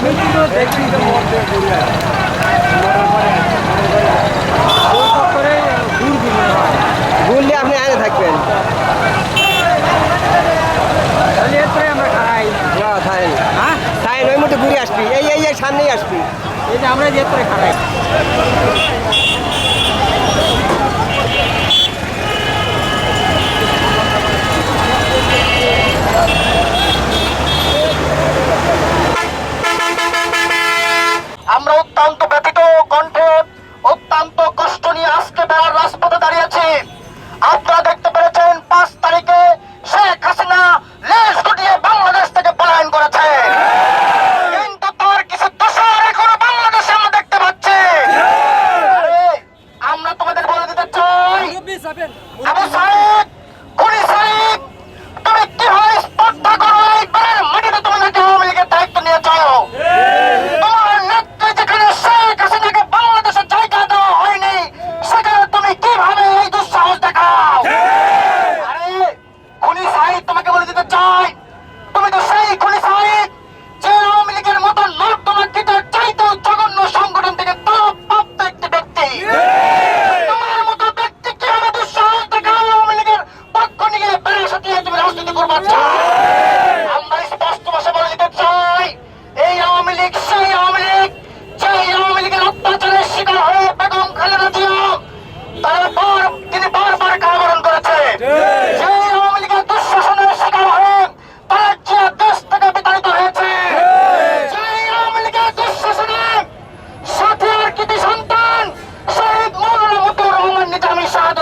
আমি কিন্তু দেখছি যে ঘুরলে আপনি আয়না থাকবেন। আমরা খাই। না খাই হ্যাঁ? খাই ওই মতো ঘুরে আসবি। এই এই সামনেই আসবি। এই যে আমরা যে খাই। up